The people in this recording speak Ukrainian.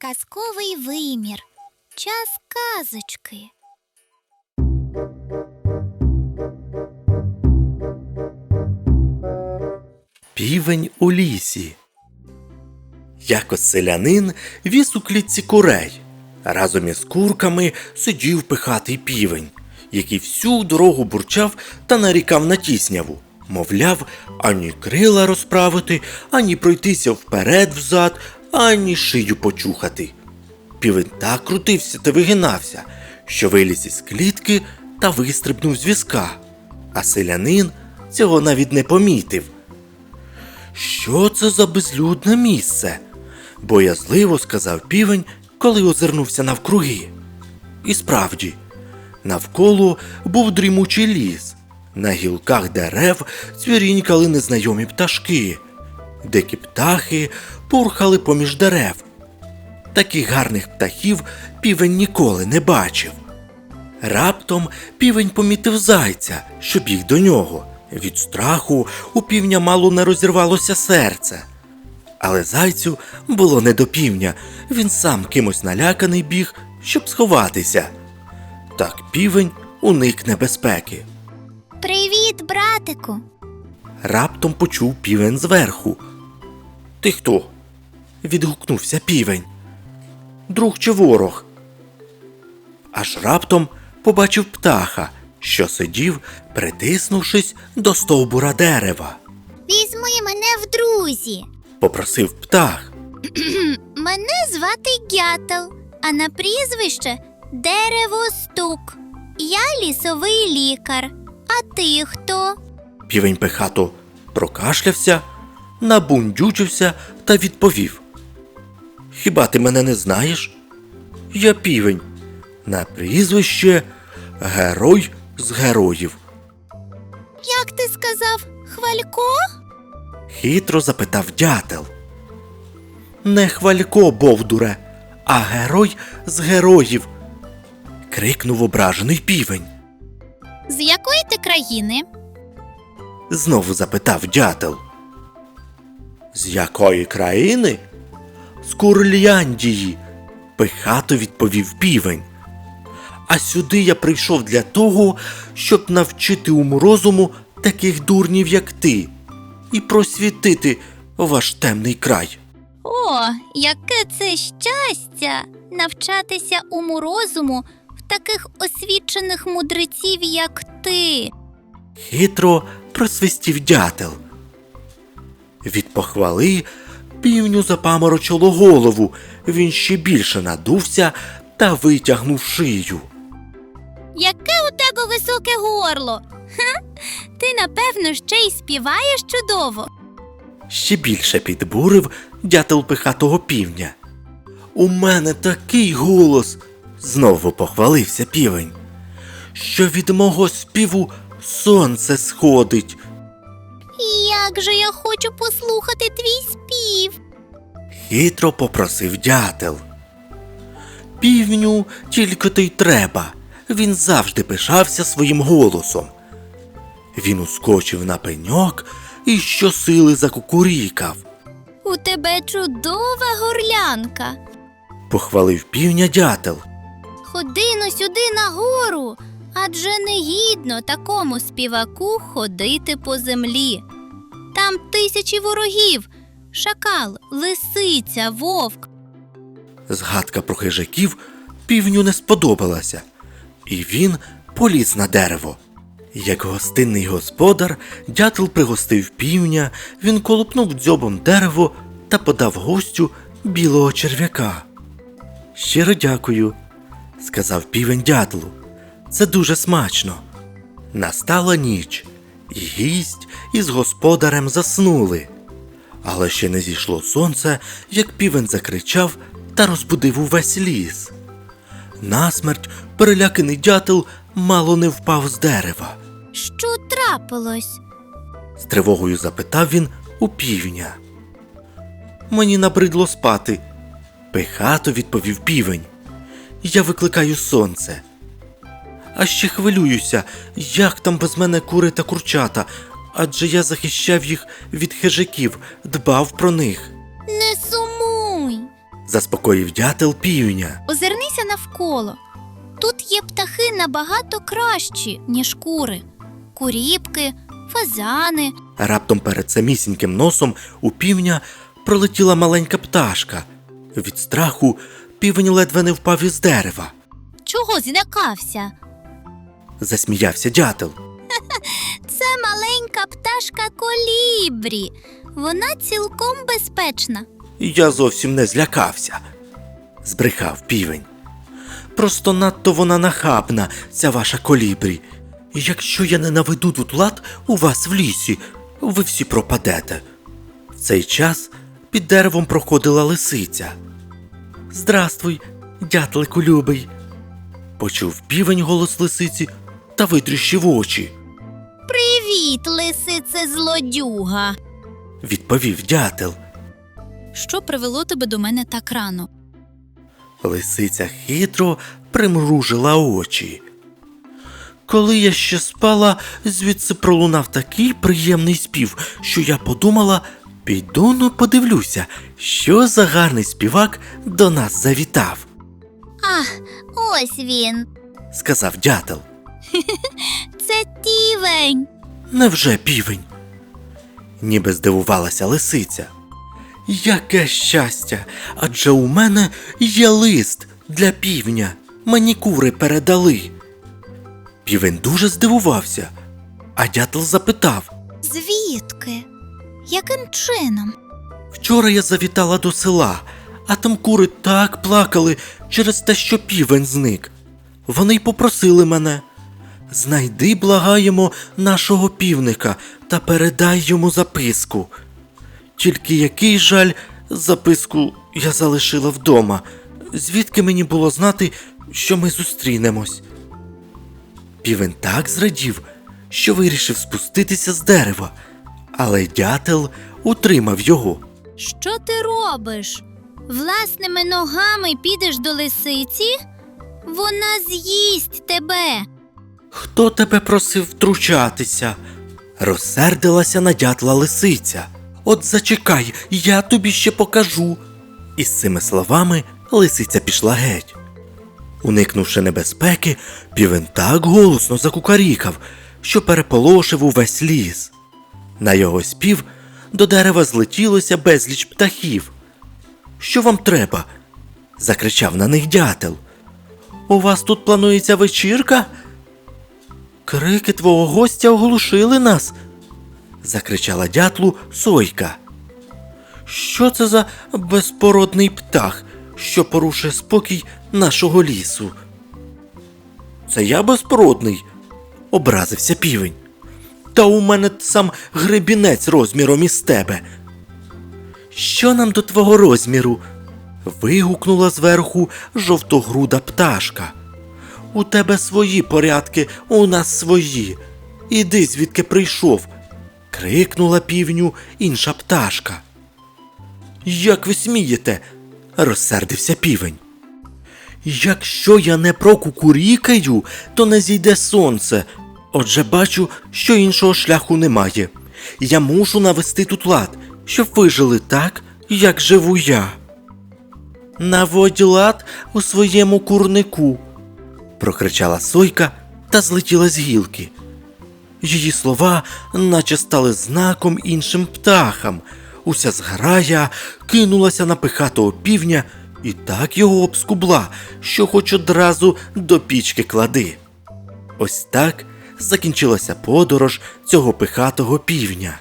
Казковий вимір. Час казочки. Півень у лісі. Якось селянин віз у клітці курей. Разом із курками сидів пихатий півень, який всю дорогу бурчав та нарікав на тісняву. Мовляв, ані крила розправити, ані пройтися вперед-взад, ані шию почухати. Півень так крутився та вигинався, що виліз із клітки та вистрибнув з візка. А селянин цього навіть не помітив. Що це за безлюдне місце? боязливо сказав півень, коли озирнувся навкруги. І справді, навколо був дрімучий ліс. На гілках дерев цвірінькали незнайомі пташки, дикі птахи пурхали поміж дерев. Таких гарних птахів півень ніколи не бачив. Раптом півень помітив зайця, що біг до нього. Від страху у півня мало не розірвалося серце. Але зайцю було не до півня, він сам кимось наляканий біг, щоб сховатися. Так півень уник небезпеки. Привіт, братику. Раптом почув півень зверху. Ти хто? відгукнувся півень. Друг чи ворог? Аж раптом побачив птаха, що сидів, притиснувшись до стовбура дерева. Візьми мене в друзі. Попросив птах. Мене звати Гятел, а на прізвище Деревостук. Я лісовий лікар. А ти хто? Півень пихато прокашлявся, набундючився та відповів. Хіба ти мене не знаєш? Я півень. На прізвище Герой з героїв. Як ти сказав, хвалько? Хитро запитав дятел. Не хвалько, бовдуре, а герой з героїв. крикнув ображений півень. З якої ти країни? Знову запитав дятел. З якої країни? З Курляндії, пихато відповів півень. А сюди я прийшов для того, щоб навчити уму розуму таких дурнів, як ти, і просвітити ваш темний край. О, яке це щастя навчатися уму розуму в таких освічених мудреців, як ти. Хитро просвистів дятел. Від похвали півню запаморочило голову, він ще більше надувся та витягнув шию. Яке у тебе високе горло? Ха? Ти, напевно, ще й співаєш чудово. Ще більше підбурив дятел пихатого півня. У мене такий голос, знову похвалився півень, що від мого співу сонце сходить. Як же я хочу послухати твій спів. Хитро попросив дятел. Півню тільки то й треба. Він завжди пишався своїм голосом. Він ускочив на пеньок і щосили закукурікав. У тебе чудова горлянка. Похвалив півня дятел. Ходи но сюди нагору, адже не гідно такому співаку ходити по землі. Там тисячі ворогів, шакал, лисиця, вовк. Згадка про хижаків півню не сподобалася, і він поліз на дерево. Як гостинний господар, дятел пригостив півня, він колупнув дзьобом дерево та подав гостю білого черв'яка. Щиро дякую, сказав півень дятлу. Це дуже смачно. Настала ніч, і гість із господарем заснули. Але ще не зійшло сонце, як півень закричав та розбудив увесь ліс. Насмерть переляканий дятел мало не впав з дерева. Що трапилось? З тривогою запитав він у півня. Мені набридло спати. Пихато відповів півень. Я викликаю сонце. А ще хвилююся, як там без мене кури та курчата, адже я захищав їх від хижаків, дбав про них. Не сумуй. заспокоїв дятел півня. Озирнися навколо. Тут є птахи набагато кращі, ніж кури. Куріпки, фазани. Раптом перед самісіньким носом у півня пролетіла маленька пташка. Від страху півень ледве не впав із дерева. Чого злякався? Засміявся дятел. Це маленька пташка колібрі. Вона цілком безпечна. Я зовсім не злякався, збрехав півень. Просто надто вона нахабна, ця ваша колібрі. І Якщо я не наведу тут лад у вас в лісі, ви всі пропадете. В цей час під деревом проходила лисиця. Здрастуй, дятлику любий. Почув півень голос лисиці та витріщив очі. Привіт, лисице злодюга. Відповів дятел. Що привело тебе до мене так рано? Лисиця хитро примружила очі. Коли я ще спала, звідси пролунав такий приємний спів, що я подумала, піду ну подивлюся, що за гарний співак до нас завітав, Ах, ось він. сказав дятел. Це тівень. Невже півень? Ніби здивувалася лисиця. Яке щастя! Адже у мене є лист для півня. Мені кури передали. Півень дуже здивувався, а дятел запитав: Звідки? Яким чином? Вчора я завітала до села, а там кури так плакали через те, що півень зник. Вони й попросили мене. Знайди, благаємо, нашого півника та передай йому записку. Тільки який жаль, записку я залишила вдома. Звідки мені було знати, що ми зустрінемось? Півень так зрадів, що вирішив спуститися з дерева, але дятел утримав його. Що ти робиш? Власними ногами підеш до лисиці? Вона з'їсть тебе. Хто тебе просив втручатися? Розсердилася на дятла лисиця. От зачекай, я тобі ще покажу. І з цими словами лисиця пішла геть. Уникнувши небезпеки, півень так голосно закукарікав, що переполошив увесь ліс. На його спів до дерева злетілося безліч птахів. Що вам треба? закричав на них дятел. У вас тут планується вечірка? Крики твого гостя оглушили нас. закричала дятлу Сойка. Що це за безпородний птах, що порушує спокій нашого лісу? Це я безпородний, образився півень. Та у мене сам гребінець розміром із тебе. Що нам до твого розміру? вигукнула зверху жовтогруда пташка. У тебе свої порядки, у нас свої. Іди звідки прийшов. крикнула півню інша пташка. Як ви смієте? розсердився півень. Якщо я не прокукурікаю, то не зійде сонце. Отже, бачу, що іншого шляху немає. Я мушу навести тут лад, щоб ви жили так, як живу я. Наводь лад у своєму курнику, прокричала Сойка та злетіла з гілки. Її слова наче стали знаком іншим птахам. Уся зграя кинулася на пихатого півня і так його обскубла, що хоч одразу до пічки клади. Ось так закінчилася подорож цього пихатого півня.